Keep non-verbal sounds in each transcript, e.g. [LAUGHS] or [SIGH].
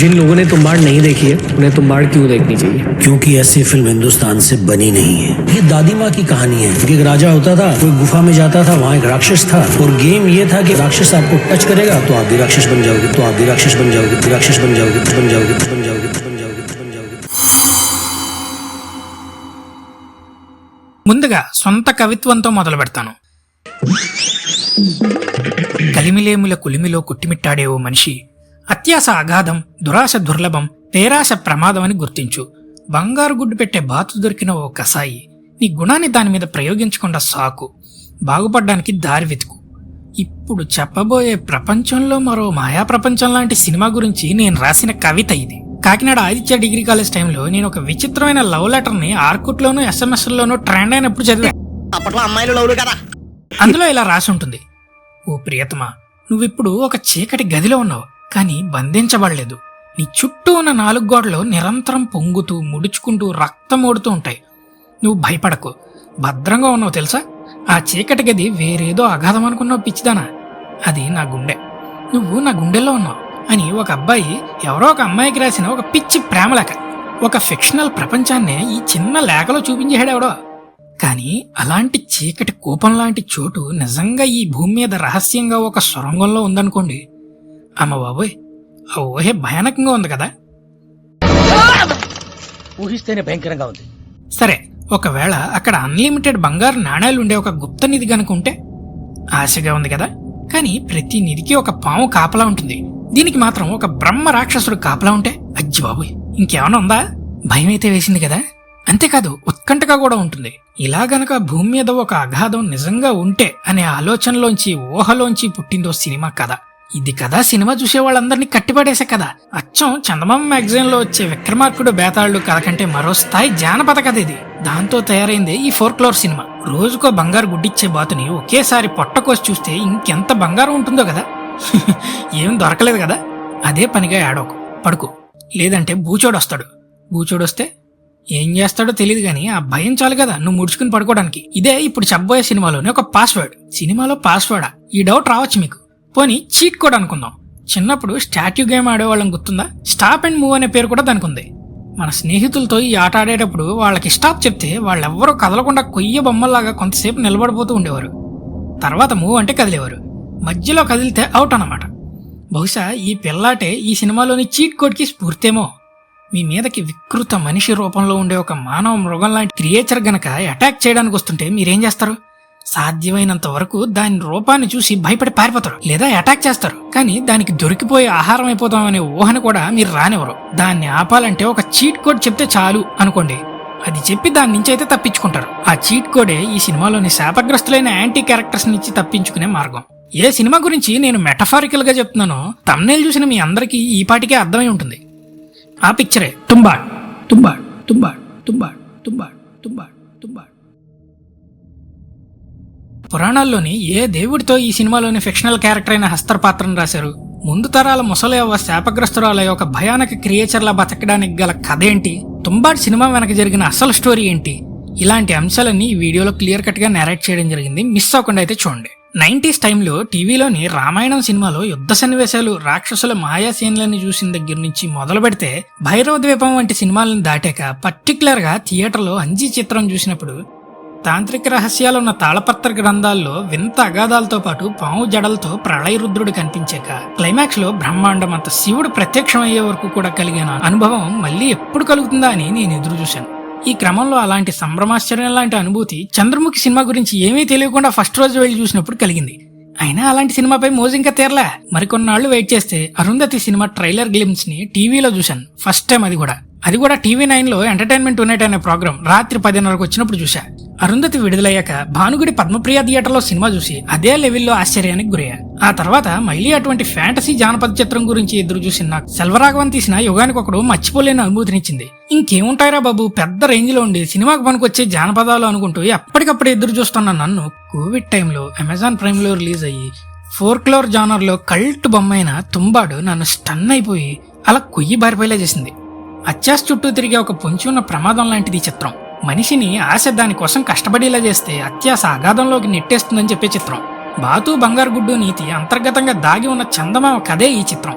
जिन लोगों ने तुम्बाड़ नहीं देखी है उन्हें तुम्बाड़ क्यों देखनी चाहिए क्योंकि ऐसी फिल्म हिंदुस्तान से बनी नहीं है ये दादी माँ की कहानी है कि एक राजा होता था कोई गुफा में जाता था वहाँ एक राक्षस था और गेम ये था कि राक्षस आपको टच करेगा तो आप भी राक्षस बन जाओगे तो आप भी राक्षस बन जाओगे राक्षस बन जाओगे बन जाओगे बन जाओगे बन जाओगे बन जाओगे ముందుగా సొంత కవిత్వంతో మొదలు పెడతాను కలిమిలేముల కులిమిలో కుట్టిమిట్టాడే ఓ మనిషి అత్యాస అగాధం దురాశ దుర్లభం పేరాశ ప్రమాదం అని గుర్తించు. బంగారు గుడ్డు పెట్టే బాతు దొరికిన ఓ కసాయి నీ గుణాన్ని దాని మీద ప్రయోగించకుండా సాకు. బాగుపడ్డానికి దారి వెతుకు. ఇప్పుడు చెప్పబోయే ప్రపంచంలో మరో మాయా ప్రపంచం లాంటి సినిమా గురించి నేను రాసిన కవిత ఇది. కాకినాడ ఆదిత్య డిగ్రీ కాలేజ్ టైంలో నేను ఒక విచిత్రమైన లవ్ లెటర్ని ఆర్కుట్లోనూ ఎస్ఎంఎస్లోనూ ట్రెండ్ అయినప్పుడు చదివా. అప్పట్లో అమ్మాయిలు లవ్లు కదా. అందులో ఇలా రాసి ఉంటుంది. ఓ ప్రియతమా నువ్విప్పుడు ఒక చీకటి గదిలో ఉన్నావు. కానీ బంధించబడలేదు. నీ చుట్టూ ఉన్న నాలుగు గోడలు నిరంతరం పొంగుతూ ముడుచుకుంటూ రక్తం ఓడుతూ ఉంటాయి. నువ్వు భయపడకు. భద్రంగా ఉన్నావు తెలుసా? ఆ చీకటి గది వేరేదో అగాధం అనుకున్నావు పిచ్చిదానా? అది నా గుండె. నువ్వు నా గుండెల్లో ఉన్నావు అని ఒక అబ్బాయి ఎవరో ఒక అమ్మాయికి రాసిన ఒక పిచ్చి ప్రేమలేఖ. ఒక ఫిక్షనల్ ప్రపంచాన్నే ఈ చిన్న లేఖలో చూపించేశాడు ఎవడో. కానీ అలాంటి చీకటి కూపం లాంటి చోటు నిజంగా ఈ భూమి మీద రహస్యంగా ఒక సొరంగంలో ఉందనుకోండి అమ్మ బాబోయ్ ఆ ఊహే భయానకంగా ఉంది కదా. ఊహిస్తేనే భయంకరంగా ఉంది. సరే ఒకవేళ అక్కడ అన్లిమిటెడ్ బంగారు నాణేలు ఉండే ఒక గుప్త నిధి కనుకుంటే ఆశగా ఉంది కదా. కానీ ప్రతి నిధికి ఒక పాము కాపలా ఉంటుంది. దీనికి మాత్రం ఒక బ్రహ్మ రాక్షసుడు కాపలా ఉంటే అజ్జి బాబోయ్ ఇంకేమైనా ఉందా? భయం అయితే వేసింది కదా. అంతేకాదు ఉత్కంఠగా కూడా ఉంటుంది. ఇలా గనక భూమి మీద ఒక అగాధం నిజంగా ఉంటే అనే ఆలోచనలోంచి ఊహలోంచి పుట్టిందో సినిమా కథ. ఇది కదా సినిమా చూసే వాళ్ళందరినీ కట్టిపడేసే కదా. అచ్చం చందమామ మ్యాగజైన్లో వచ్చే విక్రమార్కుడు బేతాళుడు కథ కంటే మరో స్థాయి జానపద కథ ఇది. దాంతో తయారైంది ఈ ఫోర్క్లోర్ సినిమా. రోజుకో బంగారు గుడ్డిచ్చే బాతుని ఒకేసారి పొట్టకోసి చూస్తే ఇంకెంత బంగారం ఉంటుందో కదా. [LAUGHS] ఏం దొరకలేదు కదా. అదే పనిగా ఏడోకు పడుకో. లేదంటే బూచోడొస్తాడు బూచోడొస్తే ఏం చేస్తాడో తెలియదు కానీ ఆ భయం చాలు కదా నువ్వు ముడుచుకుని పడుకోవడానికి. ఇదే ఇప్పుడు చెప్పబోయే సినిమాలోనే ఒక పాస్వర్డ్. సినిమాలో పాస్వర్డా? ఈ డౌట్ రావచ్చు మీకు. పోనీ చీట్ కోడ్ అనుకుందాం. చిన్నప్పుడు స్టాట్యూ గేమ్ ఆడేవాళ్ళం గుర్తుందా? స్టాప్ అండ్ మూవ్ అనే పేరు కూడా దానికి ఉంది మన స్నేహితులతో ఈ ఆట ఆడేటప్పుడు వాళ్ళకి స్టాప్ చెప్తే వాళ్ళెవ్వరూ కదలకుండా కొయ్య బొమ్మల్లాగా కొంతసేపు నిలబడిపోతూ ఉండేవారు. తర్వాత మూవ్ అంటే కదిలేవారు. మధ్యలో కదిలితే అవుట్ అన్నమాట. బహుశా ఈ పిల్లాటే ఈ సినిమాలోని చీట్ కోడ్కి స్ఫూర్తేమో. మీ మీదకి వికృత మనిషి రూపంలో ఉండే ఒక మానవ మృగం లాంటి క్రియేచర్ గనక అటాక్ చేయడానికి వస్తుంటే మీరేం చేస్తారు? సాధ్యమైనంత వరకు దాని రూపాన్ని చూసి భయపడి పారిపోతారు లేదా అటాక్ చేస్తారు. కానీ దానికి దొరికిపోయే ఆహారం అయిపోతామనే ఊహను కూడా మీరు రానివ్వరు. దాన్ని ఆపాలంటే ఒక చీట్ కోడ్ చెప్తే చాలు అనుకోండి. అది చెప్పి దాని నుంచి అయితే తప్పించుకుంటారు. ఆ చీట్ కోడే ఈ సినిమాలోని శాపగ్రస్తులైన యాంటీ క్యారెక్టర్స్ నుంచి తప్పించుకునే మార్గం. ఏ సినిమా గురించి నేను మెటఫారికల్గా చెప్తున్నానో తమ్నేలు చూసిన మీ అందరికీ ఈ పాటికే అర్థమై ఉంటుంది. ఆ పిక్చరే తుంబాడ్ తుంబాడ్ తుంబాడ్ తుంబాడ్ తుంబాడ్ తుంబాడ్ తుంబాడ్. పురాణాల్లోని ఏ దేవుడితో ఈ సినిమాలోని ఫిక్షనల్ క్యారెక్టర్ అయిన హస్తర్ పాత్రను రాశారు? ముందు తరాల ముసలేవ శాపగ్రస్తురాల ఒక భయానక క్రియేచర్లా బతకడానికి గల కథ ఏంటి? తుంబాడ్ సినిమా వెనక జరిగిన అసలు స్టోరీ ఏంటి? ఇలాంటి అంశాలన్నీ ఈ వీడియోలో క్లియర్ కట్గా నేరేట్ చేయడం జరిగింది. మిస్ అవ్వకుండా అయితే చూడండి. నైన్టీస్ టైంలో టీవీలోని రామాయణం సినిమాలో యుద్ధ సన్నివేశాలు రాక్షసుల మాయాసీన్లని చూసిన దగ్గర నుంచి మొదలు పెడితే భైరవ ద్వీపం వంటి సినిమాలను దాటాక పర్టికులర్గా థియేటర్లో అంజీ చిత్రం చూసినప్పుడు తాంత్రిక రహస్యాలున్న తాళపత్ర గ్రంథాల్లో వింత అగాధాలతో పాటు పాము జడలతో ప్రళయ రుద్రుడు కనిపించాక క్లైమాక్స్లో బ్రహ్మాండం అంత శివుడు ప్రత్యక్షమయ్యే వరకు కూడా కలిగిన అనుభవం మళ్ళీ ఎప్పుడు కలుగుతుందా అని నేను ఎదురు చూశాను. ఈ క్రమంలో అలాంటి సంభ్రమాశ్చర్యం లాంటి అనుభూతి చంద్రముఖి సినిమా గురించి ఏమీ తెలియకుండా ఫస్ట్ రోజు వెళ్ళి చూసినప్పుడు కలిగింది. అయినా అలాంటి సినిమాపై మోజింకా ఇంకా తీరలే? మరికొన్నాళ్ళు వెయిట్ చేస్తే అరుంధతి సినిమా ట్రైలర్ గ్లిమ్స్ని టీవీలో చూశాను. ఫస్ట్ టైం అది కూడా. అది కూడా టీవీ నైన్లో ఎంటర్టైన్మెంట్ టునైట్ అనే ప్రోగ్రామ్ రాత్రి పదిన్నరకు వచ్చినప్పుడు చూశా. అరుంధతి విడుదలయ్యాక భానుగుడి పద్మప్రియ థియేటర్లో సినిమా చూసి అదే లెవెల్లో ఆశ్చర్యానికి గురయ్యా. ఆ తర్వాత మళ్ళీ అటువంటి ఫ్యాంటసీ జానపద చిత్రం గురించి ఎదురు చూసిన నాకు సెల్వరాఘవన్ తీసిన యుగానికి ఒకడు మర్చిపోలేని అనుభూతినిచ్చింది. ఇంకేముంటాయిరా బాబు? పెద్ద రేంజ్లో ఉండి సినిమాకు పనికొచ్చే జానపదాలు అనుకుంటూ ఎప్పటికప్పుడు ఎదురు చూస్తున్న నన్ను కోవిడ్ టైంలో అమెజాన్ ప్రైమ్లో రిలీజ్ అయ్యి ఫోర్క్లోర్ జానర్లో కల్ట్ బొమ్మైన తుంబాడు నన్ను స్టన్ అయిపోయి అలా కొయ్యి బారిపోయేలా చేసింది. అత్యాశ చుట్టూ తిరిగే ఒక పొంచి ఉన్న ప్రమాదం లాంటిది ఈ చిత్రం. మనిషిని ఆశ దానికోసం కష్టపడేలా చేస్తే అత్యాశ అగాధంలోకి నెట్టేస్తుందని చెప్పే చిత్రం. బాతు బంగారు గుడ్డు నీతి అంతర్గతంగా దాగి ఉన్న చందమామ కథే ఈ చిత్రం.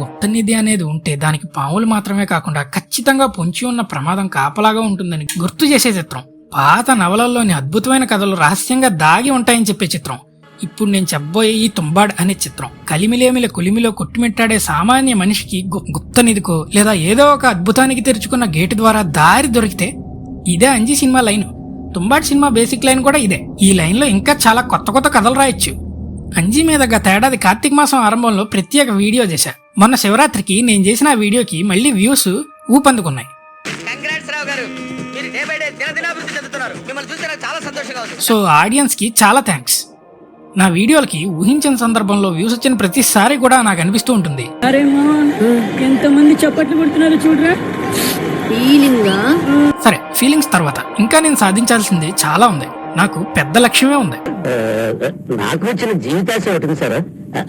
గుప్త నిధి అనేది ఉంటే దానికి పాములు మాత్రమే కాకుండా ఖచ్చితంగా పొంచి ఉన్న ప్రమాదం కాపలాగా ఉంటుందని గుర్తు చేసే చిత్రం. పాత నవలల్లోని అద్భుతమైన కథలు రహస్యంగా దాగి ఉంటాయని చెప్పే చిత్రం. ఇప్పుడు నేను చెప్పబోయే ఈ తుంబాడ్ అనే చిత్రం కలిమిలేమిల కొలిమిలో కొట్టుమిట్టాడే సామాన్య మనిషికి గుప్త నిధికో లేదా ఏదో ఒక అద్భుతానికి తెరుచుకున్న గేటు ద్వారా దారి దొరికితే ఇదే Anji cinema line. Tumbbad cinema basic line కూడా ఇదే. ఈ లైన్లో ఇంకా చాలా కొత్త కొత్త కథలు రాయొచ్చు. అంజీ మీద గత ఏడాది కార్తీక మాసం ఆరంభంలో ప్రత్యేక వీడియో చేశా. మొన్న శివరాత్రికి నేను చేసిన ఆ వీడియోకి మళ్ళీ వ్యూస్ ఊపందుకున్నాయి. సో ఆడియన్స్కి చాలా థ్యాంక్స్. నా వీడియోలకి ఊహించిన సందర్భంలో వ్యూస్ వచ్చిన ప్రతిసారి కూడా నాకు అనిపిస్తూ ఉంటుంది. అరే మోహన్ ఎంతమంది చప్పట్లు కొడుతున్నారు చూడరా? ఫీలింగా సరే ఫీలింగ్స్ తర్వాత. ఇంకా నేను సాధించాల్సింది చాలా ఉంది. నాకు పెద్ద లక్ష్యమే ఉంది. నాకు వచ్చిన జీవితాశ ఒకటి సార్.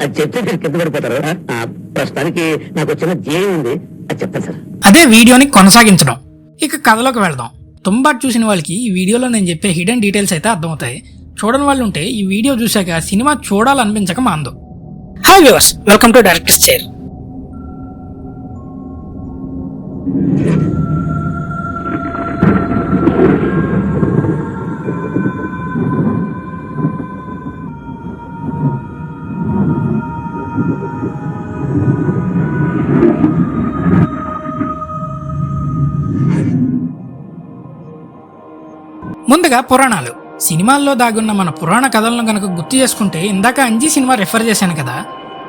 అది చెప్తే మీరు కింద పడిపోతారు. ఆ, ప్రస్తుతానికి నాకు వచ్చిన ధ్యేయం ఉంది. అది చెప్తాను సార్. అదే వీడియోని కొనసాగించడం. ఇక కథలోకి వెళ్దాం. తుంబాట్ చూసిన వాళ్ళకి ఈ వీడియోలో నేను చెప్పే హిడెన్ డీటెయిల్స్ అయితే అర్థమవుతాయి. చూడని వాళ్ళు ఉంటే ఈ వీడియో చూశాక సినిమా చూడాలనిపించక మాందు. Hi viewers welcome to directors chair ముందుగా పురాణాలు. సినిమాల్లో దాగున్న మన పురాణ కథలను కనుక గుర్తు చేసుకుంటే ఇందాక అంజీ సినిమా రెఫర్ చేశాను కదా.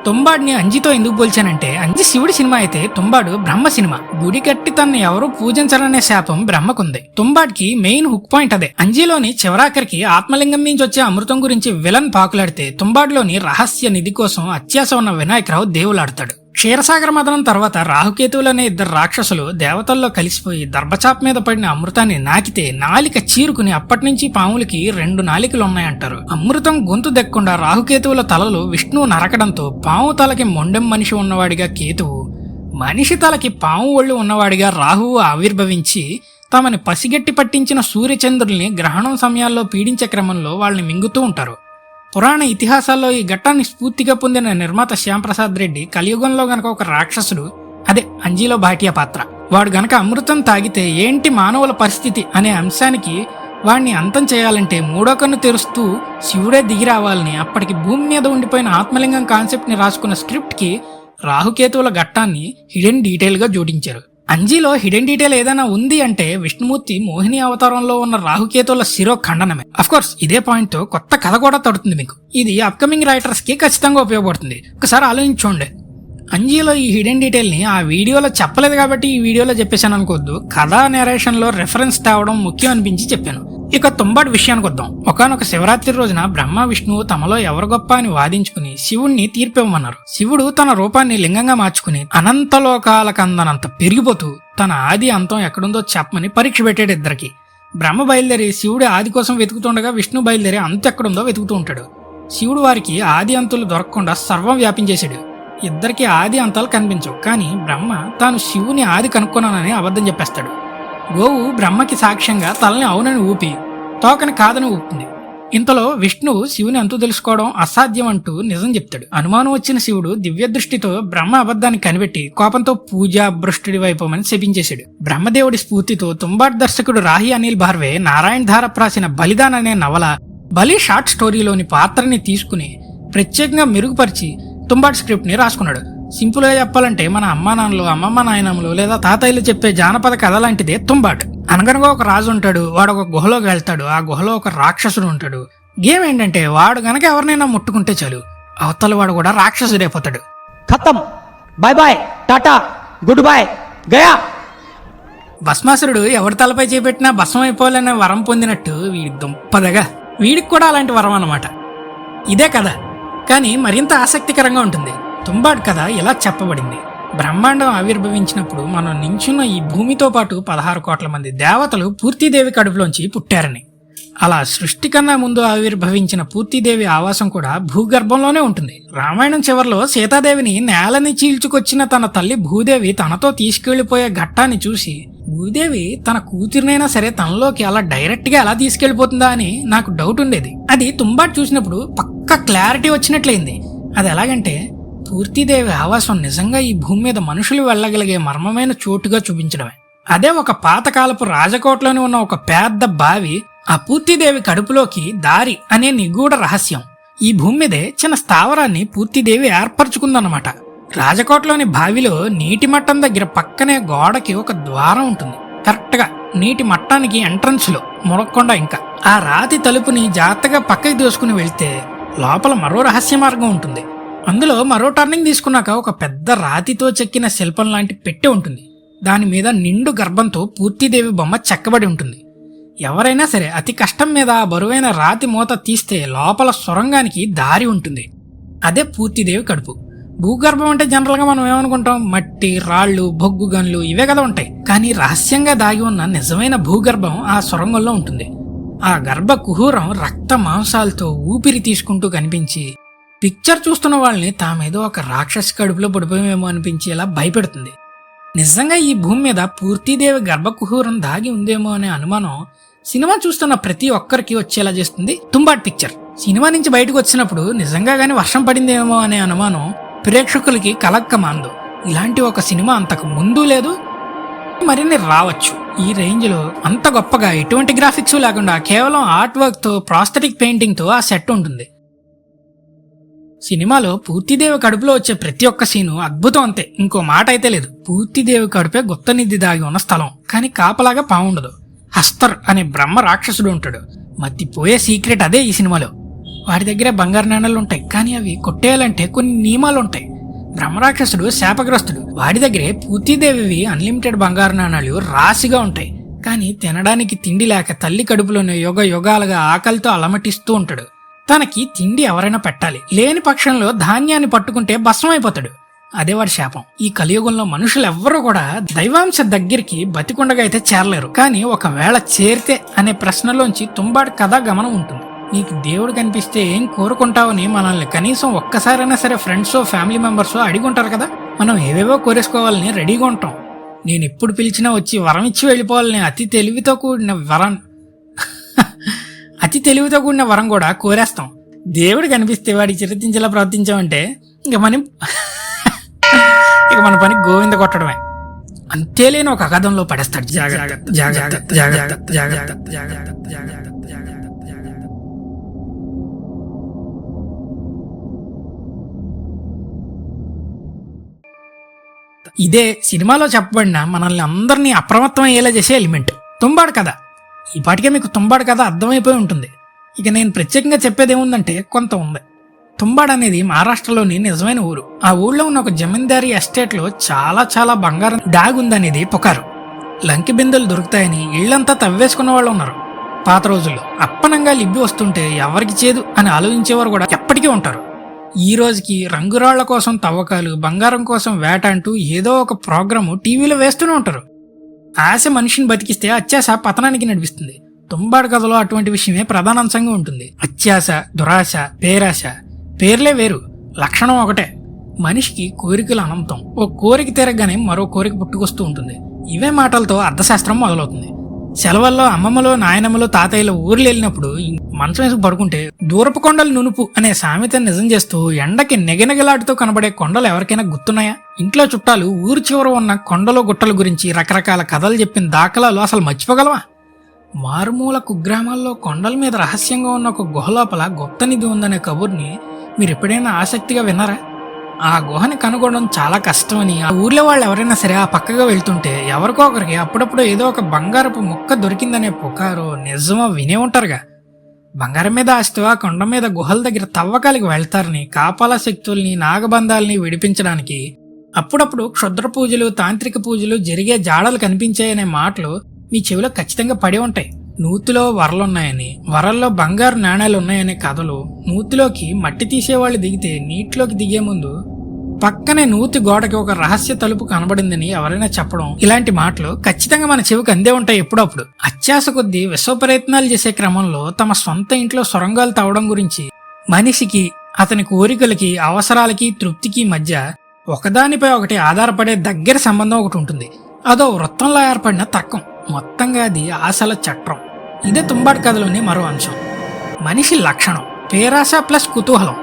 తుంబాడిని అంజితో ఎందుకు పోల్చానంటే అంజి శివుడి సినిమా అయితే తుంబాడు బ్రహ్మ సినిమా. గుడి కట్టి తన్ని ఎవరూ పూజించాలనే శాపం బ్రహ్మకుంది. తుంబాడ్కి మెయిన్ హుక్ పాయింట్ అదే. అంజిలోని చివరాఖరికి ఆత్మలింగం నుంచి వచ్చే అమృతం గురించి విలన్ పాకులాడితే తుంబాడులోని రహస్య నిధి కోసం అత్యాస ఉన్న వినాయకరావు దేవులాడతాడు. క్షీరసాగర మదనం తర్వాత రాహుకేతువులనే ఇద్దరు రాక్షసులు దేవతల్లో కలిసిపోయి దర్భచాప్ మీద పడిన అమృతాన్ని నాకితే నాలిక చీరుకుని అప్పటి నుంచి పాములకి రెండు నాలికలు ఉన్నాయంటారు అమృతం గొంతు దెక్కకుండా రాహుకేతువుల తలలు విష్ణువు నరకడంతో పాము తలకి మొండెం మనిషి ఉన్నవాడిగా కేతువు మనిషి తలకి పాము ఒళ్ళు ఉన్నవాడిగా రాహువు ఆవిర్భవించి తమని పసిగట్టి పట్టించిన సూర్యచంద్రుల్ని గ్రహణం సమయాల్లో పీడించే క్రమంలో వాళ్ళని మింగుతూ ఉంటారు. పురాణ ఇతిహాసాల్లో ఈ ఘట్టాన్ని స్ఫూర్తిగా పొందిన నిర్మాత శ్యాంప్రసాద్ రెడ్డి కలియుగంలో గనక ఒక రాక్షసుడు అదే అంజీలో భాటియా పాత్ర. వాడు గనక అమృతం తాగితే ఏంటి మానవుల పరిస్థితి అనే అంశానికి వాడిని అంతం చేయాలంటే మూడో కన్ను తెరుస్తూ శివుడే దిగి రావాలని అప్పటికి భూమి మీద ఉండిపోయిన ఆత్మలింగం కాన్సెప్ట్ని రాసుకున్న స్క్రిప్ట్కి రాహుకేతువుల ఘట్టాన్ని హిడెన్ డీటెయిల్గా జోడించారు. అంజీలో హిడెన్ డీటెయిల్ ఏదైనా ఉంది అంటే విష్ణుమూర్తి మోహిని అవతారంలో ఉన్న రాహుకేతుల శిరో ఖండనమే. కోర్స్ ఇదే పాయింట్తో కొత్త కథ కూడా తడుతుంది మీకు. ఇది అప్కమింగ్ రైటర్స్కి ఖచ్చితంగా ఉపయోగపడుతుంది. ఒకసారి ఆలోచించండి అంజీలో ఈ హిడెన్ డీటెయిల్ని ఆ వీడియోలో చెప్పలేదు కాబట్టి ఈ వీడియోలో చెప్పేశాను అనుకోవద్దు. కథా నెరేషన్లో రెఫరెన్స్ తేవడం ముఖ్యం అనిపించి చెప్పాను. ఇక తుంబాడు విషయానికి వద్దాం. ఒకనొక శివరాత్రి రోజున బ్రహ్మ విష్ణువు తమలో ఎవరు గొప్ప అని వాదించుకుని శివుణ్ణి తీర్పివ్వమన్నారు. శివుడు తన రూపాన్ని లింగంగా మార్చుకుని అనంతలోకాలకందనంత పెరిగిపోతూ తన ఆది అంతం ఎక్కడుందో చెప్పమని పరీక్ష పెట్టాడు ఇద్దరికి. బ్రహ్మ బయలుదేరి శివుడి ఆది కోసం వెతుకుతుండగా విష్ణు బయలుదేరి అంత ఎక్కడుందో వెతుకుతూ ఉంటాడు. శివుడు వారికి ఆది అంతులు దొరకకుండా సర్వం వ్యాపించేశాడు. ఇద్దరికి ఆది అంతాలు కనిపించవు. కానీ బ్రహ్మ తాను శివుని ఆది కనుక్కున్నానని అబద్ధం చెప్పేస్తాడు. గోవు బ్రహ్మకి సాక్ష్యంగా తలని అవునని ఊపి తోకని కాదని ఊపుతుంది. ఇంతలో విష్ణువు శివుని అంతు తెలుసుకోవడం అసాధ్యం అంటూ నిజం చెప్తాడు. అనుమానం వచ్చిన శివుడు దివ్య దృష్టితో బ్రహ్మ అబద్ధాన్ని కనిపెట్టి కోపంతో పూజ భ్రష్టుడి వైపోమని శపించేశాడు. బ్రహ్మదేవుడి స్ఫూర్తితో తుంబాట్ దర్శకుడు రాహి అనిల్ భార్వే నారాయణ ధార ప్రాసిన బలిదాన్ అనే నవల బలి షార్ట్ స్టోరీలోని పాత్రని తీసుకుని ప్రత్యేకంగా మెరుగుపరిచి తుంబాట్ స్క్రిప్ట్ని రాసుకున్నాడు. సింపుల్గా చెప్పాలంటే మన అమ్మా నాన్నలు అమ్మమ్మ నాయనమ్మలు లేదా తాతయ్యలు చెప్పే జానపద కథ లాంటిదే తుంబాట్. అనగనగా ఒక రాజు ఉంటాడు వాడు ఒక గుహలోకి వెళ్తాడు ఆ గుహలో ఒక రాక్షసుడు ఉంటాడు. గేమ్ ఏంటంటే వాడు గనక ఎవరినైనా ముట్టుకుంటే చాలు అవతల వాడు కూడా రాక్షసుడైపోతాడు ఖతం. Bye bye tata good boy Gaya భస్మాసురుడు ఎవరి తలపై చేపెట్టినా భస్మం అయిపోవాలనే వరం పొందినట్టు వీడి దుంపదగా. వీడికి కూడా అలాంటి వరం అన్నమాట. ఇదే కథ. కానీ మరింత ఆసక్తికరంగా ఉంటుంది. తుంబాడ్ కథ ఇలా చెప్పబడింది? బ్రహ్మాండం ఆవిర్భవించినప్పుడు మనం నించున్న ఈ భూమితో పాటు పదహారు కోట్ల మంది దేవతలు పూర్తిదేవి కడుపులోంచి పుట్టారని. అలా సృష్టి కన్నా ముందు ఆవిర్భవించిన పూర్తిదేవి ఆవాసం కూడా భూగర్భంలోనే ఉంటుంది. రామాయణం చివరిలో సీతాదేవిని నేలని చీల్చుకొచ్చిన తన తల్లి భూదేవి తనతో తీసుకెళ్ళిపోయే ఘట్టాన్ని చూసి భూదేవి తన కూతురినైనా సరే తనలోకి అలా డైరెక్ట్గా ఎలా తీసుకెళ్ళిపోతుందా అని నాకు డౌట్ ఉండేది. అది తుంబాట్ చూసినప్పుడు పక్క క్లారిటీ వచ్చినట్లయింది. అది ఎలాగంటే పూర్తిదేవి ఆవాసం నిజంగా ఈ భూమి మీద మనుషులు వెళ్ళగలిగే మర్మమైన చోటుగా చూపించడమే. అదే ఒక పాతకాలపు రాజకోటలోని ఉన్న ఒక పెద్ద బావి ఆ పూర్తిదేవి కడుపులోకి దారి అనే నిగూఢ రహస్యం. ఈ భూమి మీదే చిన్న స్థావరాన్ని పూర్తిదేవి ఏర్పరచుకుందన్నమాట. రాజకోటలోని బావిలో నీటి మట్టం దగ్గర పక్కనే గోడకి ఒక ద్వారం ఉంటుంది. కరెక్ట్గా నీటి మట్టానికి ఎంట్రన్స్లో మునక్కుండా ఇంకా. ఆ రాతి తలుపుని జాగ్రత్తగా పక్కకి దోసుకుని వెళ్తే లోపల మరో రహస్య మార్గం ఉంటుంది. అందులో మరో టర్నింగ్ తీసుకున్నాక ఒక పెద్ద రాతితో చెక్కిన శిల్పం లాంటి పెట్టె ఉంటుంది. దాని మీద నిండు గర్భంతో పూర్తిదేవి బొమ్మ చెక్కబడి ఉంటుంది. ఎవరైనా సరే అతి కష్టం మీద ఆ బరువైన రాతి మూత తీస్తే లోపల సొరంగానికి దారి ఉంటుంది. అదే పూర్తిదేవి కడుపు. భూగర్భం అంటే జనరల్గా మనం ఏమనుకుంటాం? మట్టి రాళ్ళు బొగ్గు గన్లు ఇవే కదా ఉంటాయి. కానీ రహస్యంగా దాగి ఉన్న నిజమైన భూగర్భం ఆ సొరంగంలో ఉంటుంది. ఆ గర్భ కుహూరం రక్త మాంసాలతో ఊపిరి తీసుకుంటూ కనిపించి పిక్చర్ చూస్తున్న వాళ్ళని తామేదో ఒక రాక్షసి కడుపులో పడిపోయేమో అనిపించేలా భయపెడుతుంది. నిజంగా ఈ భూమి మీద పూర్తిదేవి గర్భకుహూరం దాగి ఉందేమో అనే అనుమానం సినిమా చూస్తున్న ప్రతి ఒక్కరికి వచ్చేలా చేస్తుంది. తుంబాట్ పిక్చర్. సినిమా నుంచి బయటకు వచ్చినప్పుడు నిజంగా కానీ వర్షం పడిందేమో అనే అనుమానం ప్రేక్షకులకి కలక్క మాందు ఇలాంటి ఒక సినిమా అంతకు ముందు లేదు మరిన్ని రావచ్చు. ఈ రేంజ్లో అంత గొప్పగా ఎటువంటి గ్రాఫిక్స్ లేకుండా కేవలం ఆర్ట్ వర్క్తో ప్రాస్థెటిక్ పెయింటింగ్తో ఆ సెట్ ఉంటుంది. సినిమాలో పూర్తిదేవి కడుపులో వచ్చే ప్రతి ఒక్క సీను అద్భుతం అంతే. ఇంకో మాట అయితే లేదు. పూర్తిదేవి కడుపే గుప్త నిధి దాగి ఉన్న స్థలం. కానీ కాపలాగా పావుండదు హస్తర్ అనే బ్రహ్మ రాక్షసుడు ఉంటాడు. మత్తిపోయే సీక్రెట్ అదే ఈ సినిమాలో. వాడి దగ్గర బంగారు నాణాలు ఉంటాయి. కానీ అవి కొట్టేయాలంటే కొన్ని నియమాలు ఉంటాయి. బ్రహ్మరాక్షసుడు శాపగ్రస్తుడు. వాడి దగ్గరే పూర్తిదేవివి అన్లిమిటెడ్ బంగారు నాణాలు రాశిగా ఉంటాయి. కానీ తినడానికి తిండి లేక తల్లి కడుపులోనే యుగ యుగాలుగా ఆకలితో అలమటిస్తూ ఉంటాడు. తనకి తిండి ఎవరైనా పెట్టాలి. లేని పక్షంలో ధాన్యాన్ని పట్టుకుంటే భస్మైపోతాడు అదే వాడి శాపం. ఈ కలియుగంలో మనుషులు ఎవ్వరూ కూడా దైవాంశ దగ్గరికి బతికుండగా అయితే చేరలేరు. కానీ ఒకవేళ చేరితే అనే ప్రశ్నలోంచి తుంబాడు కథ గమనం ఉంటుంది. నీకు దేవుడు కనిపిస్తే ఏం కోరుకుంటావని మనల్ని కనీసం ఒక్కసారైనా సరే ఫ్రెండ్స్ ఫ్యామిలీ మెంబర్స్ అడిగి ఉంటారు కదా మనం ఏవేవో కోరేసుకోవాలని రెడీగా ఉంటాం నేను ఎప్పుడు పిలిచినా వచ్చి వరం ఇచ్చి వెళ్ళిపోవాలని అతి తెలివితో కూడిన వరం అతి తెలివితో కూడిన వరం కూడా కోరేస్తాం దేవుడు కనిపిస్తే వాడికి చిరతించేలా ప్రవర్తించామంటే ఇక మనం ఇక మన పని గోవింద కొట్టడమే అంతేలేని ఒక అగాధంలో పడేస్తాడు జాగ్రత్త జాగ్రత్త జాగ్రత్త జాగ్రత్త జాగ్రత్త జాగ్రత్త జాగ్రత్త ఇదే సినిమాలో చెప్పబడిన మనల్ని అందరినీ అప్రమత్తం అయ్యేలా చేసే ఎలిమెంట్. తుంబాడు కథ. ఈ పాటికే మీకు తుంబాడు కథ అర్థమైపోయి ఉంటుంది. ఇక నేను ప్రత్యేకంగా చెప్పేది ఏముందంటే కొంత ఉంది. తుంబాడ్ అనేది మహారాష్ట్రలోని నిజమైన ఊరు. ఆ ఊళ్ళో ఉన్న ఒక జమీందారీ ఎస్టేట్లో చాలా చాలా బంగారం దాగుందనేది పుకారు. లంకి బిందెలు దొరుకుతాయని ఇళ్ళంతా తవ్వేసుకున్న వాళ్ళు ఉన్నారు. పాత రోజుల్లో అప్పనంగా లిబ్బి వస్తుంటే ఎవరికి చేదు అని ఆలోచించేవారు కూడా ఎప్పటికీ ఉంటారు. ఈ రోజుకి రంగురాళ్ళ కోసం తవ్వకాలు బంగారం కోసం వేట అంటూ ఏదో ఒక ప్రోగ్రాము టీవీలో వేస్తూనే ఉంటారు. ఆశ మనిషిని బతికిస్తే అత్యాశ పతనానికి నడిపిస్తుంది. తుంబాడు కథలో అటువంటి విషయమే ప్రధానాంశంగా ఉంటుంది. అత్యాశ దురాశ పేరాశ. పేర్లే వేరు లక్షణం ఒకటే. మనిషికి కోరికలు అనంతం. ఓ కోరిక తీరగానే మరో కోరిక పుట్టుకొస్తూ ఉంటుంది. ఇవే మాటలతో అర్థశాస్త్రం మొదలవుతుంది. సెలవుల్లో అమ్మమ్మలో నాయనమ్మలో తాతయ్యలో ఊర్లు వెళ్ళినప్పుడు మంచం వేసి పడుకుంటే దూరపు కొండలు నునుపు అనే సామెత నిజం చేస్తూ ఎండకి నెగనెగలాడుతూ కనబడే కొండలు ఎవరికైనా గుర్తున్నాయా? ఇంట్లో చుట్టాలు ఊరు చివర ఉన్న కొండలో గుట్టల గురించి రకరకాల కథలు చెప్పిన దాఖలాలు అసలు మర్చిపోగలవా? మారుమూల కుగ్రామాల్లో కొండల మీద రహస్యంగా ఉన్న ఒక గుహలోపల గొప్ప నిధి ఉందనే కబుర్ని మీరు ఎప్పుడైనా ఆసక్తిగా విన్నారా? ఆ గుహని కనుగొనడం చాలా కష్టమని. ఆ ఊర్లో వాళ్ళు ఎవరైనా సరే ఆ పక్కగా వెళ్తుంటే ఎవరికో ఒకరికి అప్పుడప్పుడు ఏదో ఒక బంగారపు ముక్క దొరికిందనే పుకారు నిజమో వినే ఉంటారుగా. బంగారం మీద ఆస్తివా కొండ మీద గుహల దగ్గర తవ్వకాలకి వెళ్తారని కాపాల శక్తుల్ని నాగబంధాల్ని విడిపించడానికి అప్పుడప్పుడు క్షుద్ర పూజలు తాంత్రిక పూజలు జరిగే జాడలు కనిపించాయనే మాటలు మీ చెవిలో ఖచ్చితంగా పడి ఉంటాయి. నూతిలో వరలున్నాయని వరల్లో బంగారు నాణేలు ఉన్నాయనే కథలు నూతిలోకి మట్టి తీసేవాళ్ళు దిగితే నీటిలోకి దిగే ముందు పక్కనే నూతి గోడకి ఒక రహస్య తలుపు కనబడిందని ఎవరైనా చెప్పడం ఇలాంటి మాటలు ఖచ్చితంగా మన చెవికి అందే ఉంటాయి ఎప్పుడప్పుడు. అత్యాస కొద్దీ విశ్వప్రయత్నాలు చేసే క్రమంలో తమ సొంత ఇంట్లో సొరంగాలు తవ్వడం గురించి మనిషికి అతని కోరికలకి అవసరాలకి తృప్తికి మధ్య ఒకదానిపై ఒకటి ఆధారపడే దగ్గర సంబంధం ఒకటి ఉంటుంది. అదో వృత్తంలో ఏర్పడిన తక్కం మొత్తంగా అది ఆశల చట్రం. ఇదే తుంబాడు కథలోని మరో అంశం. మనిషి లక్షణం పేరాశ ప్లస్ కుతూహలం.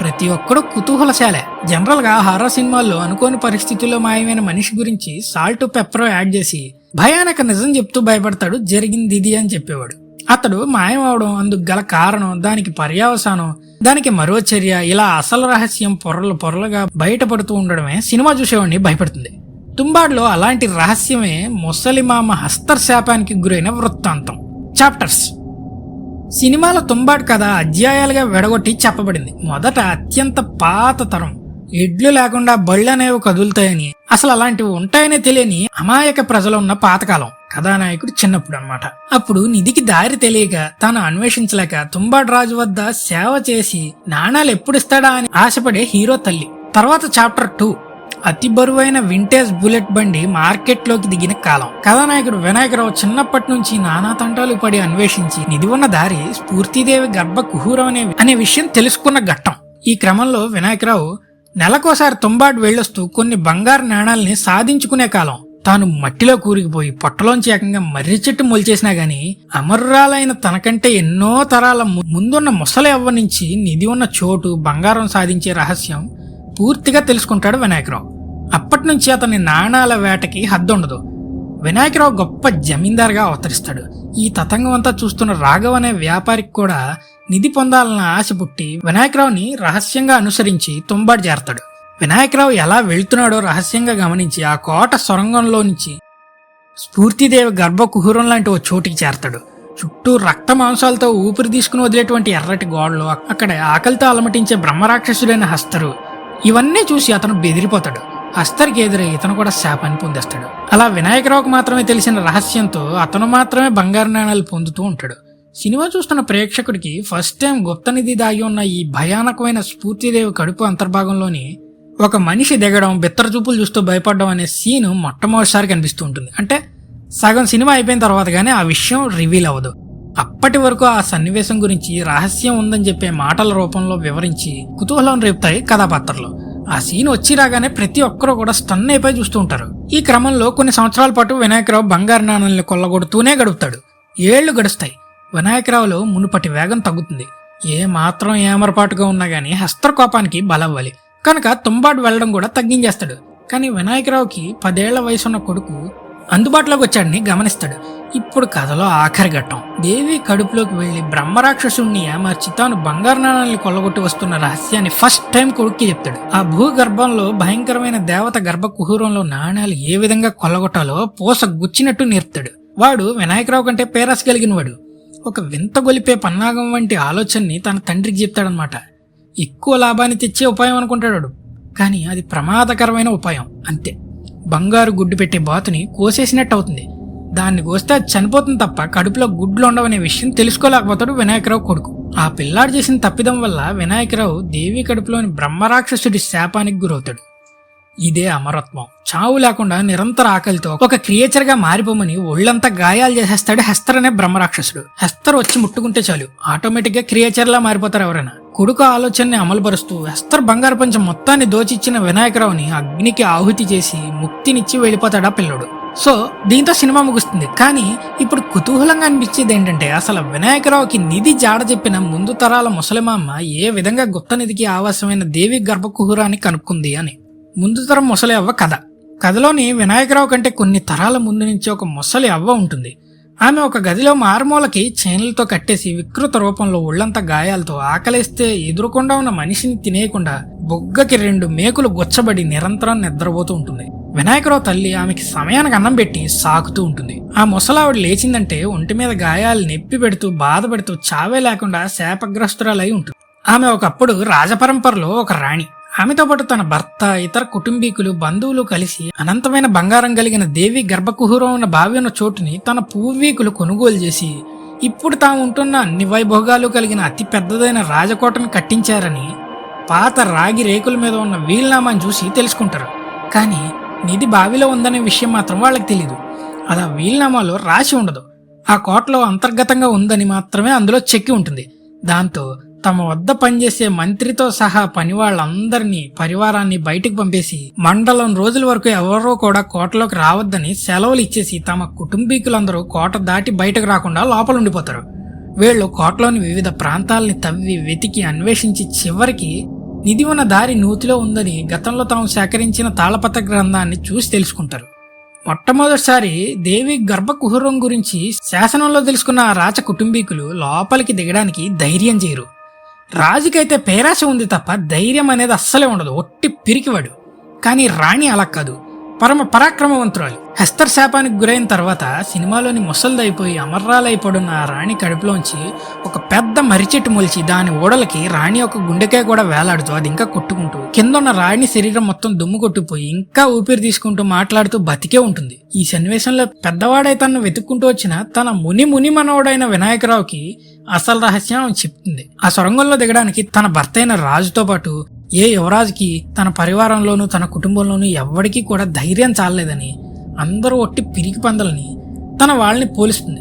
ప్రతి ఒక్కడు కుతూహలశాలే. జనరల్గా హారర్ సినిమాల్లో అనుకోని పరిస్థితుల్లో మాయమైన మనిషి గురించి సాల్ట్ పెప్పర్ యాడ్ చేసి భయానక నిజం చెప్తూ భయపడతాడు జరిగింది ఇది అని చెప్పేవాడు. అతడు మాయమవడం అందుకు గల కారణం దానికి పర్యావసానం దానికి మరో చర్య ఇలా అసలు రహస్యం పొరలు పొరలుగా బయటపడుతూ ఉండడమే సినిమా చూసేవాడిని భయపడుతుంది. తుంబాడ్లో అలాంటి రహస్యమే ముసలిమామ హస్తర్శాపానికి గురైన వృత్తాంతం. చాప్టర్స్ సినిమాల తుంబాడు కథ అధ్యాయాలుగా విడగొట్టి చెప్పబడింది. మొదట అత్యంత పాత తరం. ఎడ్లు లేకుండా బళ్ళు అనేవి కదులుతాయని అసలు అలాంటివి ఉంటాయనే తెలియని అమాయక ప్రజలు ఉన్న పాతకాలం. కథానాయకుడు చిన్నప్పుడు అనమాట అప్పుడు నిధికి దారి తెలియక తాను అన్వేషించలేక తుంబాడు రాజు వద్ద సేవ చేసి నాణాలు ఎప్పుడిస్తాడా అని ఆశపడే హీరో తల్లి. తర్వాత చాప్టర్ టూ అతి బరువైన వింటేజ్ బుల్లెట్ బండి మార్కెట్లోకి దిగిన కాలం. కథానాయకుడు వినాయకరావు చిన్నప్పటి నుంచి నానా తంటాలు పడి అన్వేషించి నిధి ఉన్న దారి స్ఫూర్తిదేవి గర్భ కుహూరం అనే అనే విషయం తెలుసుకున్న ఘట్టం. ఈ క్రమంలో వినాయకరావు నెలకోసారి తుంబాడు వెళ్ళొస్తూ కొన్ని బంగారు నాణాల్ని సాధించుకునే కాలం. తాను మట్టిలో కూరికిపోయి పొట్టలోంచి ఏకంగా మర్రి చెట్టు మొలిచేసినా గాని అమర్రాలైన తనకంటే ఎన్నో తరాల ము- ముందున్న ముసలి అవ్వ నుంచి నిధి ఉన్న చోటు బంగారం సాధించే రహస్యం పూర్తిగా తెలుసుకుంటాడు వినాయకరావు. అప్పటి నుంచి అతని నాణాల వేటకి హద్దుండదు. వినాయకరావు గొప్ప జమీందారుగా అవతరిస్తాడు. ఈ తతంగం అంతా చూస్తున్న రాఘవ్ అనే వ్యాపారికి కూడా నిధి పొందాలన్న ఆశ పుట్టి వినాయకరావుని రహస్యంగా అనుసరించి తుంబాడు చేరతాడు వినాయకరావు ఎలా వెళ్తున్నాడో రహస్యంగా గమనించి ఆ కోట సొరంగంలో నుంచి స్ఫూర్తిదేవి గర్భకుహూరం లాంటి ఓ చోటికి చేరతాడు. చుట్టూ రక్త మాంసాలతో ఊపిరి తీసుకుని వదిలేటువంటి ఎర్రటి గోడలు అక్కడ ఆకలితో అలమటించే బ్రహ్మరాక్షసుడైన హస్తరు ఇవన్నీ చూసి అతను బెదిరిపోతాడు. అస్తర్కి ఎదురై ఇతను కూడా శాపాన్ని పొందేస్తాడు. అలా వినాయకరావుకు మాత్రమే తెలిసిన రహస్యంతో అతను మాత్రమే బంగారు నాణాలు పొందుతూ ఉంటాడు. సినిమా చూస్తున్న ప్రేక్షకుడికి ఫస్ట్ టైం గుప్తనిధి దాగి ఉన్న ఈ భయానకమైన స్ఫూర్తిదేవి కడుపు అంతర్భాగంలోని ఒక మనిషి దిగడం బిత్తర చూపులు చూస్తూ భయపడడం అనే సీను మొట్టమొదటిసారి కనిపిస్తూ ఉంటుంది. అంటే సగం సినిమా అయిపోయిన తర్వాత కానీ ఆ విషయం రివీల్ అవ్వదు. అప్పటి వరకు ఆ సన్నివేశం గురించి రహస్యం ఉందని చెప్పే మాటల రూపంలో వివరించి కుతూహలం రేపుతాయి కథాపాత్రలు. ఆ సీన్ వచ్చి రాగానే ప్రతి ఒక్కరూ కూడా స్టన్ అయిపోయి చూస్తూ ఉంటారు. ఈ క్రమంలో కొన్ని సంవత్సరాల పాటు వినాయకరావు బంగారు నాణాలను కొల్లగొడుతూనే గడుపుతాడు. ఏళ్ళు గడుస్తాయి. వినాయకరావులో మునుపటి వేగం తగ్గుతుంది. ఏ మాత్రం ఏమరపాటుగా ఉన్నా గానీ హస్తకోపానికి బలవ్వాలి కనుక తుంబాటు వెళ్ళడం కూడా తగ్గించేస్తాడు. కానీ వినాయకరావుకి పదేళ్ళ వయసున్న కొడుకు అందుబాటులోకి వచ్చాడని గమనిస్తాడు. ఇప్పుడు కథలో ఆఖరి ఘట్టం. దేవి కడుపులోకి వెళ్ళి బ్రహ్మరాక్షసుణ్ణి ఏమర్చి తాను బంగారు నాణాలని కొల్లగొట్టి వస్తున్న రహస్యాన్ని ఫస్ట్ టైం కొడుక్కి చెప్తాడు. ఆ భూగర్భంలో భయంకరమైన దేవత గర్భ కుహూరంలో నాణాలు ఏ విధంగా కొల్లగొట్టాలో పూస గుచ్చినట్టు నేర్పుతాడు. వాడు వినాయకరావు కంటే పేరాస కలిగిన వాడు ఒక వింత గొలిపే పన్నాగం వంటి ఆలోచనని తన తండ్రికి చెప్తాడనమాట ఎక్కువ లాభాన్ని తెచ్చే ఉపాయం అనుకుంటాడు కానీ అది ప్రమాదకరమైన ఉపాయం. అంతే. బంగారు గుడ్డు పెట్టే బాతుని కోసేసినట్టు అవుతుంది. దాన్ని కోస్తే అది చనిపోతుంది తప్ప కడుపులో గుడ్లు ఉండవనే విషయం తెలుసుకోలేకపోతాడు వినాయకరావు కొడుకు. ఆ పిల్లాడు చేసిన తప్పిదం వల్ల వినాయకరావు దేవి కడుపులోని బ్రహ్మరాక్షసుడి శాపానికి గురవుతాడు. ఇదే అమరత్వం. చావు లేకుండా నిరంతర ఆకలితో ఒక క్రియేచర్గా మారిపోమని ఒళ్ళంతా గాయాలు చేసేస్తాడు హెస్తర్ అనే బ్రహ్మరాక్షసుడు. హెస్తర్ వచ్చి ముట్టుకుంటే చాలు. ఆటోమేటిక్గా క్రియేచర్లా మారిపోతారు ఎవరైనా. కొడుకు ఆలోచనని అమలుపరుస్తూ హెస్తర్ బంగారు పంచం మొత్తాన్ని దోచిచ్చిన వినాయకరావుని అగ్నికి ఆహుతి చేసి ముక్తినిచ్చి వెళ్ళిపోతాడా పిల్లడు. సో దీంతో సినిమా ముగుస్తుంది. కానీ ఇప్పుడు కుతూహలంగా అనిపించేది ఏంటంటే అసలు వినాయకరావుకి నిధి జాడ చెప్పిన ముందు తరాల ముసలిమామ ఏ విధంగా గుప్త నిధికి ఆవాసమైన దేవి గర్భకుహురాన్ని కనుక్కుంది అని. ముందు తరం ముసలి అవ్వ కథ. కథలోని వినాయకరావు కంటే కొన్ని తరాల ముందు నుంచి ఒక ముసలి అవ్వ ఉంటుంది. ఆమె ఒక గదిలో మారుమూలకి చైన్లతో కట్టేసి వికృత రూపంలో ఒళ్ళంతా గాయాలతో ఆకలిస్తే ఎదురుకుండా ఉన్న మనిషిని తినేయకుండా బొగ్గకి రెండు మేకులు గుచ్చబడి నిరంతరం నిద్రపోతూ ఉంటుంది. వినాయకరావు తల్లి ఆమెకి సమయానికి అన్నం పెట్టి సాకుతూ ఉంటుంది. ఆ ముసలావిడ లేచిందంటే ఒంటి మీద గాయాలు నొప్పి పెడుతూ బాధపెడుతూ చావే లేకుండా శాపగ్రస్తురాలై ఉంటుంది. ఆమె ఒకప్పుడు రాజపరంపరలో ఒక రాణి. ఆమెతో పాటు తన భర్త ఇతర కుటుంబీకులు బంధువులు కలిసి అనంతమైన బంగారం కలిగిన దేవి గర్భకుహూరం ఉన్న బావి ఉన్న చోటుని తన పూర్వీకులు కొనుగోలు చేసి ఇప్పుడు తాము ఉంటున్న అన్ని వైభోగాలు కలిగిన అతి పెద్దదైన రాజకోటను కట్టించారని పాత రాగి రేకుల మీద ఉన్న వీలునామాని చూసి తెలుసుకుంటారు. కానీ నిధి బావిలో ఉందనే విషయం మాత్రం వాళ్ళకి తెలియదు అలా వీలునామాలో రాసి ఉండదు. ఆ కోటలో అంతర్గతంగా ఉందని మాత్రమే అందులో చెక్కి ఉంటుంది. దాంతో తమ వద్ద పనిచేసే మంత్రితో సహా పని వాళ్ళందరినీ పరివారాన్ని బయటికి పంపేసి మండలం రోజుల వరకు ఎవరో కూడా కోటలోకి రావద్దని సెలవులు ఇచ్చేసి తమ కుటుంబీకులందరూ కోట దాటి బయటకు రాకుండా లోపల ఉండిపోతారు వీళ్ళు కోటలోని వివిధ ప్రాంతాలని తవ్వి వెతికి అన్వేషించి చివరికి నిధి ఉన్న దారి నూతిలో ఉందని గతంలో తాము సేకరించిన తాళపత్ర గ్రంథాన్ని చూసి తెలుసుకుంటారు. మొట్టమొదటిసారి దేవి గర్భకుహరం గురించి శాసనంలో తెలుసుకున్న రాచ కుటుంబీకులు లోపలికి దిగడానికి ధైర్యం చేయరు. రాజుకైతే పేరాశ ఉంది తప్ప ధైర్యం అనేది అస్సలే ఉండదు. ఒట్టి పిరికివాడు. కానీ రాణి అలా కాదు. పరమ పరాక్రమవంతురాలు. హెస్తర్ శాపానికి గురైన తర్వాత సినిమాలోని ముసల్దైపోయి అమర్రాలైపడున్న ఆ రాణి కడుపులోంచి ఒక పెద్ద మరిచెట్టు మొలిచి దాని ఓడలకి రాణి ఒక గుండెకాయ కూడా వేలాడుతూ అది ఇంకా కొట్టుకుంటూ కింద ఉన్న రాణి శరీరం మొత్తం దుమ్ము కొట్టిపోయి ఇంకా ఊపిరి తీసుకుంటూ మాట్లాడుతూ బతికే ఉంటుంది. ఈ సన్నివేశంలో పెద్దవాడై తనను వెతుక్కుంటూ వచ్చిన తన ముని ముని మనవడైన వినాయకరావుకి అసలు రహస్యం చెప్తుంది. ఆ సొరంగంలో దిగడానికి తన భర్త అయిన రాజుతో పాటు ఏ యువరాజుకి తన పరివారంలోనూ తన కుటుంబంలోనూ ఎవ్వడికి కూడా ధైర్యం చాలలేదని అందరూ ఒట్టి పిరికి పందలని తన వాళ్ళని పోలిస్తుంది.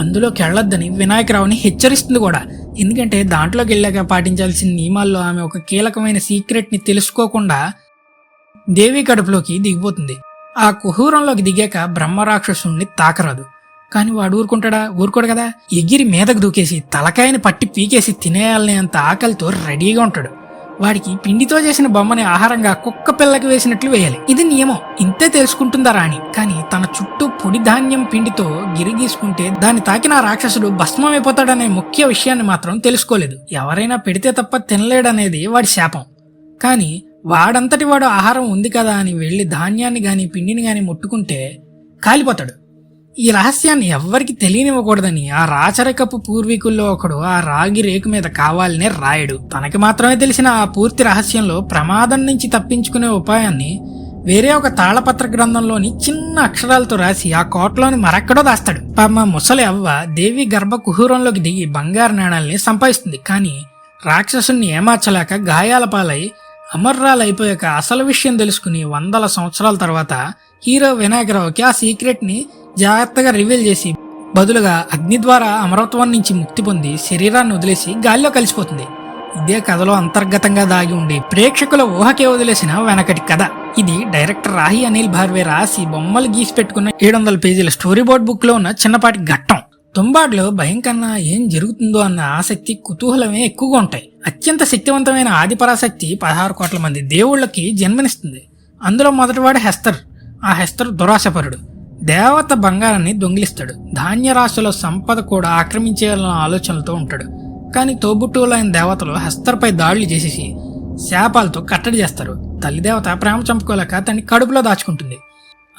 అందులోకి వెళ్ళొద్దని వినాయకరావుని హెచ్చరిస్తుంది కూడా. ఎందుకంటే దాంట్లోకి వెళ్ళాక పాటించాల్సిన నియమాల్లో ఆమె ఒక కీలకమైన సీక్రెట్ని తెలుసుకోకుండా దేవి కడుపులోకి దిగిపోతుంది. ఆ కుహూరంలోకి దిగాక బ్రహ్మరాక్షసుణ్ణి తాకరాదు. కానీ వాడు ఊరుకుంటాడా? ఊరుకోడు కదా? ఎగిరి మీదకు దూకేసి తలకాయని పట్టి పీకేసి తినేయాలనే అంత ఆకలితో రెడీగా ఉంటాడు. వాడికి పిండితో చేసిన బొమ్మని ఆహారంగా కుక్క పిల్లకి వేసినట్లు వేయాలి. ఇది నియమం. ఇంతే తెలుసుకుంటుందా రాణి? కానీ తన చుట్టూ పొడి ధాన్యం పిండితో గిరిగీసుకుంటే దాన్ని తాకిన రాక్షసుడు భస్మమైపోతాడనే ముఖ్య విషయాన్ని మాత్రం తెలుసుకోలేదు. ఎవరైనా పెడితే తప్ప తినలేడనేది వాడి శాపం. కానీ వాడంతటి వాడు ఆహారం ఉంది కదా అని వెళ్ళి ధాన్యాన్ని గాని పిండిని గాని ముట్టుకుంటే కాలిపోతాడు. ఈ రహస్యాన్ని ఎవ్వరికి తెలియనివ్వకూడదని ఆ రాచరికపు పూర్వీకుల్లో ఒకడు ఆ రాగి రేకు మీద కావాలనే రాయడు. తనకి మాత్రమే తెలిసిన ఆ పూర్తి రహస్యంలో ప్రమాదం నుంచి తప్పించుకునే ఉపాయాన్ని వేరే ఒక తాళపత్ర గ్రంథంలోని చిన్న అక్షరాలతో రాసి ఆ కోటలోని మరెక్కడో దాస్తాడు. పాప ముసలి అవ్వ దేవి గర్భ కుహూరంలోకి దిగి బంగారు నాణాల్ని సంపాదిస్తుంది. కానీ రాక్షసుని ఏమార్చలేక గాయాల పాలై అమర్రాలైపోయాక అసలు విషయం తెలుసుకుని వందల సంవత్సరాల తర్వాత హీరో వినాయకరావుకి ఆ సీక్రెట్ని జాగ్రత్తగా రివీల్ చేసి బదులుగా అగ్ని ద్వారా అమరత్వం నుంచి ముక్తి పొంది శరీరాన్ని వదిలేసి గాలిలో కలిసిపోతుంది. ఇదే కథలో అంతర్గతంగా దాగి ఉండి ప్రేక్షకుల ఊహకే వదిలేసిన వెనకటి కథ. ఇది డైరెక్టర్ రాహి అనిల్ భార్వే రాసి బొమ్మలు గీసి పెట్టుకున్న ఏడు వందల పేజీల స్టోరీ బోర్డ్ బుక్లో ఉన్న చిన్నపాటి ఘట్టం. తుంబాడ్లో భయం కన్నా ఏం జరుగుతుందో అన్న ఆసక్తి కుతూహలమే ఎక్కువగా ఉంటాయి. అత్యంత శక్తివంతమైన ఆదిపరాశక్తి పదహారు కోట్ల మంది దేవుళ్ళకి జన్మనిస్తుంది. అందులో మొదటివాడు హెస్తర్. ఆ హెస్తర్ దురాశపరుడు. దేవత బంగారాన్ని దొంగిలిస్తాడు. ధాన్యరాశుల సంపద కూడా ఆక్రమించేయాలన్న ఆలోచనలతో ఉంటాడు. కానీ తోబుట్టువులైన దేవతలు హస్తర్పై దాడులు చేసేసి శాపాలతో కట్టడి చేస్తారు. తల్లిదేవత ప్రేమ చంపుకోలేక తన కడుపులో దాచుకుంటుంది.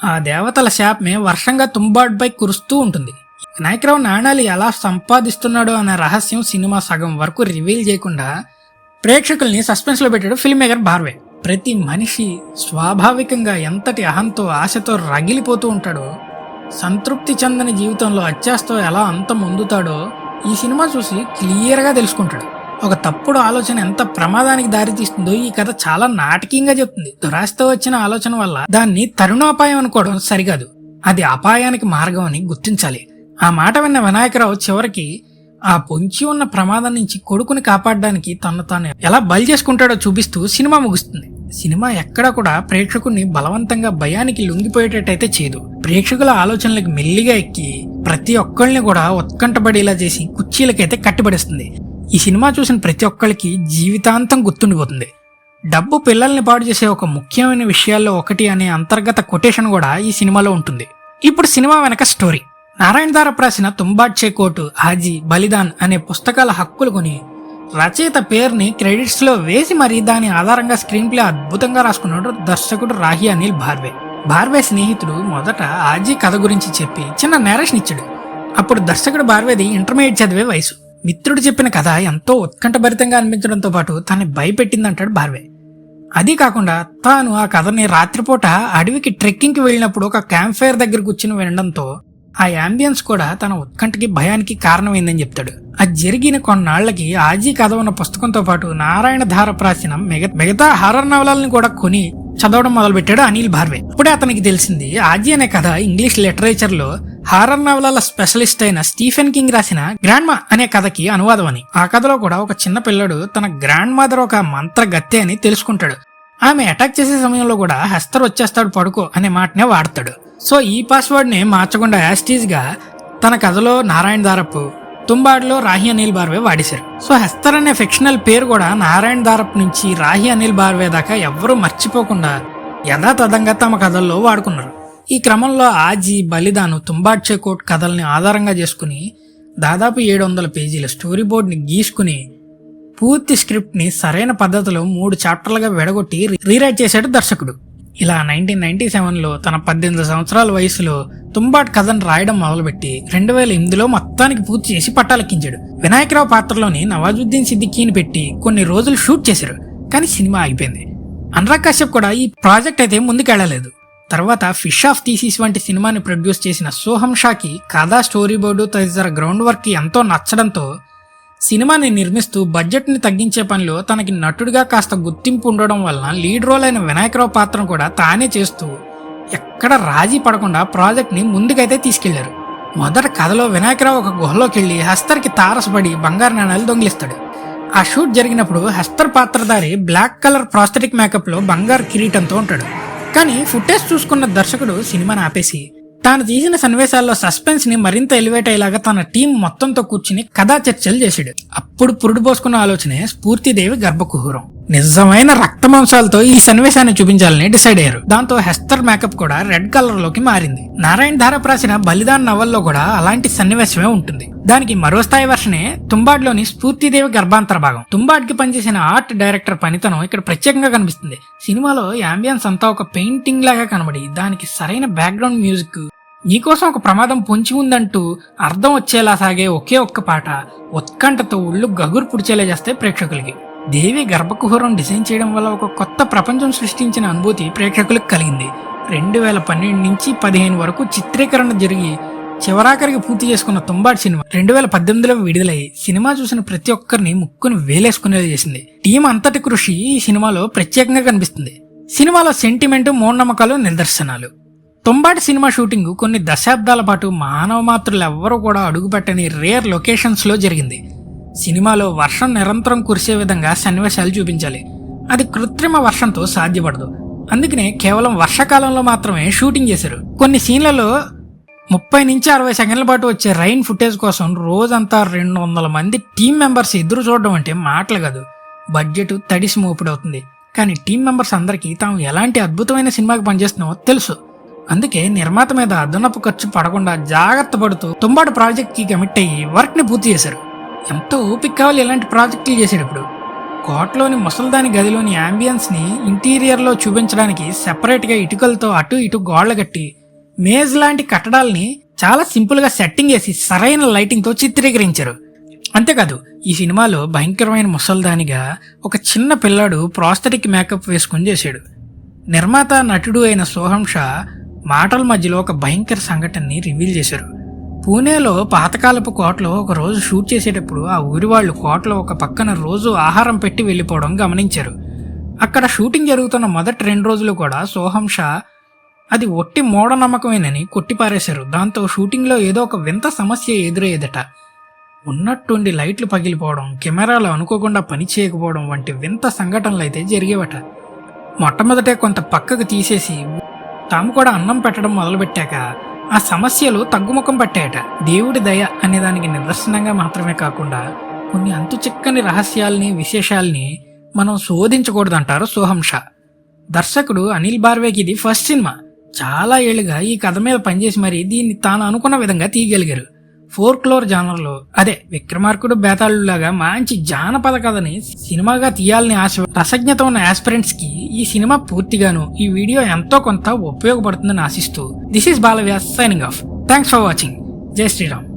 ఆ దేవతల శాపమే వర్షంగా తుంబాడ్పై కురుస్తూ ఉంటుంది. వినాయకరావు నాణాలు ఎలా సంపాదిస్తున్నాడో అనే రహస్యం సినిమా సగం వరకు రివీల్ చేయకుండా ప్రేక్షకుల్ని సస్పెన్స్లో పెట్టాడు ఫిల్మ్ మేకర్ బార్వే ప్రతి మనిషి స్వాభావికంగా ఎంతటి అహంతో ఆశతో రగిలిపోతూ ఉంటాడో సంతృప్తి చెందని జీవితంలో అత్యాస్తో ఎలా అంతం పొందుతాడో ఈ సినిమా చూసి క్లియర్గా తెలుసుకుంటాడు. ఒక తప్పుడు ఆలోచన ఎంత ప్రమాదానికి దారితీస్తుందో ఈ కథ చాలా నాటకీయంగా చెప్తుంది. దురాశతో వచ్చిన ఆలోచన వల్ల దాన్ని తరుణోపాయం అనుకోవడం సరికాదు. అది అపాయానికి మార్గం అని గుర్తించాలి. ఆ మాట విన్న వినాయకరావు చివరికి ఆ పొంచి ఉన్న ప్రమాదం నుంచి కొడుకుని కాపాడడానికి తను తాను ఎలా బల్ చేసుకుంటాడో చూపిస్తూ సినిమా ముగుస్తుంది. సినిమా ఎక్కడా కూడా ప్రేక్షకుని బలవంతంగా భయానికి లొంగిపోయేటట్టయితే చేయదు. ప్రేక్షకుల ఆలోచనలకు మెల్లిగా ఎక్కి ప్రతి ఒక్కళ్ళని కూడా ఉత్కంఠపడేలా చేసి కుర్చీలకైతే కట్టిపడేస్తుంది. ఈ సినిమా చూసిన ప్రతి ఒక్కళ్ళకి జీవితాంతం గుర్తుండిపోతుంది. డబ్బు పిల్లల్ని పాడు చేసే ఒక ముఖ్యమైన విషయాల్లో ఒకటి అనే అంతర్గత కొటేషన్ కూడా ఈ సినిమాలో ఉంటుంది. ఇప్పుడు సినిమా వెనక స్టోరీ. నారాయణ దారప్ రాసిన తుంబాడ్చే కోటు హాజీ బలిదాన్ అనే పుస్తకాల హక్కులు కొని రచయిత పేరుని క్రెడిట్స్లో వేసి మరి దాని ఆధారంగా స్క్రీన్ ప్లే అద్భుతంగా రాసుకున్నాడు దర్శకుడు రాహి అనిల్ భార్వే. భార్వే స్నేహితుడు మొదట ఆజీ కథ గురించి చెప్పి చిన్న నేరేషన్ ఇచ్చాడు. అప్పుడు దర్శకుడు భార్వేది ఇంటర్మీడియట్ చదివే వయసు. మిత్రుడు చెప్పిన కథ ఎంతో ఉత్కంఠభరితంగా అనిపించడంతో పాటు తనని భయపెట్టిందంటాడు భార్వే. అది కాకుండా తాను ఆ కథని రాత్రిపూట అడవికి ట్రెక్కింగ్కి వెళ్ళినప్పుడు ఒక క్యాంప్ ఫైర్ దగ్గర కూర్చుని వినడంతో ఆ యాంబియన్స్ కూడా తన ఉత్కంఠకి భయానికి కారణమైందని చెప్తాడు. అది జరిగిన కొన్నాళ్ళకి ఆజీ కథ ఉన్న పుస్తకంతో పాటు నారాయణ ధార రాసిన మిగతా హారర్ నవలల్ని కూడా కొని చదవడం మొదలుపెట్టాడు అనిల్ భార్వే. అప్పుడే అతనికి తెలిసింది ఆజీ అనే కథ ఇంగ్లీష్ లిటరేచర్లో హారర్ నవలాల స్పెషలిస్ట్ అయిన స్టీఫెన్ కింగ్ రాసిన గ్రాండ్మా అనే కథకి అనువాదం అని. ఆ కథలో కూడా ఒక చిన్న పిల్లడు తన గ్రాండ్ మదర్ ఒక మంత్ర గత్తె అని తెలుసుకుంటాడు. ఆమె అటాక్ చేసే సమయంలో కూడా హెస్తర్ వచ్చేస్తాడు పడుకో అనే మాటనే వాడతాడు. సో ఈ పాస్వర్డ్ని మార్చకుండా యాస్టీజ్గా తన కథలో నారాయణ దారపు తుంబాడులో రాహి అనిల్ బార్వే వాడేశారు. సో హెస్తర్ అనే ఫిక్షనల్ పేరు కూడా నారాయణ దారప్ నుంచి రాహి అనిల్ బార్వే దాకా ఎవ్వరూ మర్చిపోకుండా యథాతథంగా తమ కథల్లో వాడుకున్నారు. ఈ క్రమంలో ఆజీ బలిదాను తుంబాడ్ చెకోట్ కథల్ని ఆధారంగా చేసుకుని దాదాపు ఏడు వందల పేజీల స్టోరీ బోర్డ్ని గీసుకుని పూర్తి స్క్రిప్ట్ని సరైన పద్ధతిలో మూడు చాప్టర్లుగా విడగొట్టి రీరైట్ చేశాడు దర్శకుడు. ఇలా నైన్టీన్ నైన్టీ సెవెన్లో తన పద్దెనిమిది సంవత్సరాల వయసులో తుంబాట్ కథను రాయడం మొదలుపెట్టి రెండు వేల ఎనిమిదిలో మొత్తానికి పూర్తి చేసి పట్టాలెక్కించాడు. వినాయకరావు పాత్రలోని నవాజుద్దీన్ సిద్దికీని పెట్టి కొన్ని రోజులు షూట్ చేశారు కానీ సినిమా ఆగిపోయింది. అనురాగ్ కశ్యప్ కూడా ఈ ప్రాజెక్ట్ అయితే ముందుకెళ్ళలేదు. తర్వాత ఫిష్ ఆఫ్ థీసిస్ వంటి సినిమాని ప్రొడ్యూస్ చేసిన సోహం షాకి కథా స్టోరీ బోర్డు తదితర గ్రౌండ్ వర్క్ ఎంతో నచ్చడంతో సినిమాని నిర్మిస్తూ బడ్జెట్ని తగ్గించే పనిలో తనకి నటుడిగా కాస్త గుర్తింపు ఉండడం వలన లీడ్ రోల్ అయిన వినాయకరావు పాత్రను కూడా తానే చేస్తూ ఎక్కడ రాజీ పడకుండా ప్రాజెక్ట్ని ముందుకైతే తీసుకెళ్ళారు. మొదట కథలో వినాయకరావు ఒక గుహలోకి వెళ్ళి హస్తర్కి తారసపడి బంగారు నాణాలు దొంగిలిస్తాడు. ఆ షూట్ జరిగినప్పుడు హస్తర్ పాత్రధారి బ్లాక్ కలర్ ప్రాస్థెటిక్ మేకప్లో బంగారు కిరీటంతో ఉంటాడు. కానీ ఫుటేజ్ చూసుకున్న దర్శకుడు సినిమాని ఆపేసి తాను తీసిన సన్నివేశాల్లో సస్పెన్స్ని మరింత ఎలివేట్ అయ్యేలాగా తన టీం మొత్తంతో కూర్చుని కథా చర్చలు చేశాడు. అప్పుడు పురుడు పోసుకున్న ఆలోచనే స్ఫూర్తిదేవి గర్భకుహూరం నిజమైన రక్త మాంసాలతో ఈ సన్నివేశాన్ని చూపించాలని డిసైడ్ అయ్యారు. దాంతో హెస్తర్ మేకప్ కూడా రెడ్ కలర్లోకి మారింది. నారాయణ ధారప్ రాసిన బలిదాన్ నవల్లో కూడా అలాంటి సన్నివేశమే ఉంటుంది. దానికి మరో స్థాయి వర్షనే తుంబాడ్లోని స్ఫూర్తిదేవి గర్భాంతర భాగం. తుంబాడ్కి పనిచేసిన ఆర్ట్ డైరెక్టర్ పనితనం ఇక్కడ ప్రత్యేకంగా కనిపిస్తుంది. సినిమాలో యాంబియన్స్ అంతా ఒక పెయింటింగ్ లాగా కనబడి దానికి సరైన బ్యాక్గ్రౌండ్ మ్యూజిక్ నీకోసం ఒక ప్రమాదం పొంచి ఉందంటూ అర్థం వచ్చేలా సాగే ఒకే ఒక్క పాట ఉత్కంఠతో ఒళ్ళు గగురు పుడిచేలా చేస్తే ప్రేక్షకులకి. దేవి గర్భకుహరం డిజైన్ చేయడం వల్ల ఒక కొత్త ప్రపంచం సృష్టించిన అనుభూతి ప్రేక్షకులకు కలిగింది. రెండు వేల పన్నెండు నుంచి పదిహేను వరకు చిత్రీకరణ జరిగి చివరాఖరికి పూర్తి చేసుకున్న తుంబాడ్ సినిమా రెండు వేల పద్దెనిమిదిలో విడుదలై సినిమా చూసిన ప్రతి ఒక్కరిని ముక్కును వేలేసుకునేది చేసింది. టీం అంతటి కృషి ఈ సినిమాలో ప్రత్యేకంగా కనిపిస్తుంది. సినిమాలో సెంటిమెంట్ మూఢనమ్మకాలు నిదర్శనాలు. తుంబాటి సినిమా షూటింగ్ కొన్ని దశాబ్దాల పాటు మానవ మాత్రులు ఎవ్వరూ కూడా అడుగుపెట్టని రేర్ లొకేషన్స్లో జరిగింది. సినిమాలో వర్షం నిరంతరం కురిసే విధంగా సన్నివేశాలు చూపించాలి. అది కృత్రిమ వర్షంతో సాధ్యపడదు. అందుకనే కేవలం వర్షాకాలంలో మాత్రమే షూటింగ్ చేశారు. కొన్ని సీన్లలో ముప్పై నుంచి అరవై సెకండ్ల పాటు వచ్చే రైన్ ఫుటేజ్ కోసం రోజంతా రెండు వందల మంది టీం మెంబర్స్ ఎదురు చూడడం అంటే మాటలు కాదు. బడ్జెట్ తడిసి మోపుడవుతుంది. కానీ టీం మెంబర్స్ అందరికీ తాము ఎలాంటి అద్భుతమైన సినిమాకి పనిచేస్తున్నామో తెలుసు. అందుకే నిర్మాత మీద అదనపు ఖర్చు పడకుండా జాగ్రత్త పడుతూ తుంబాడు ప్రాజెక్ట్కి కమిట్ అయ్యి వర్క్ని పూర్తి చేశారు. ఎంతో ఓపిక కావాలి ఇలాంటి ప్రాజెక్టులు చేసేటప్పుడు. కోటలోని ముసల్దాని గదిలోని అంబియన్స్ ఇంటీరియర్లో చూపించడానికి సెపరేట్గా ఇటుకలతో అటు ఇటు గోడలు కట్టి మేజ్ లాంటి కట్టడాల్ని చాలా సింపుల్గా సెట్టింగ్ చేసి సరైన లైటింగ్తో చిత్రీకరించారు. అంతేకాదు ఈ సినిమాలో భయంకరమైన ముసల్దానిగా ఒక చిన్న పిల్లాడు ప్రాస్థెటిక్ మేకప్ వేసుకుని చేశాడు. నిర్మాత నటుడు అయిన సోహం షా మాటల మధ్యలో ఒక భయంకర సంఘటనని రివీల్ చేశారు. పూణేలో పాతకాలపు కోటలో ఒక రోజు షూట్ చేసేటప్పుడు ఆ ఊరి వాళ్ళు కోటలో ఒక పక్కన రోజు ఆహారం పెట్టి వెళ్ళిపోవడం గమనించారు. అక్కడ షూటింగ్ జరుగుతున్న మొదటి రెండు రోజులు కూడా సోహం షా అది ఒట్టి మూఢనమ్మకమేనని కొట్టిపారేశారు. దాంతో షూటింగ్లో ఏదో ఒక వింత సమస్య ఎదురయ్యేదట. ఉన్నట్టుండి లైట్లు పగిలిపోవడం కెమెరాలు అనుకోకుండా పని చేయకపోవడం వంటి వింత సంఘటనలు అయితే జరిగేవట. మొట్టమొదటే కొంత పక్కకు తీసేసి తాము కూడా అన్నం పెట్టడం మొదలుపెట్టాక ఆ సమస్యలు తగ్గుముఖం పట్టాయట. దేవుడి దయ అనే దానికి నిదర్శనంగా మాత్రమే కాకుండా కొన్ని అంతు చిక్కని రహస్యాల్ని విశేషాల్ని మనం శోధించకూడదంటారు సోహంష. దర్శకుడు అనిల్ బార్వేకి ఇది ఫస్ట్ సినిమా. చాలా ఏళ్ళుగా ఈ కథ మీద పనిచేసి మరి దీన్ని తాను అనుకున్న విధంగా తీయగలిగారు. ఫోర్ క్లోర్ జానర్లో. అదే విక్రమార్కుడు బేతాళుడు లాగా మంచి జానపద కథని సినిమాగా తీయాలని ఆశ రసజ్ఞత ఉన్న ఆస్పిరెంట్స్కి ఈ సినిమా పూర్తిగాను ఈ వీడియో ఎంతో కొంత ఉపయోగపడుతుందని ఆశిస్తూ. This is Balavyas signing off. Thanks for watching. Jai Shriram.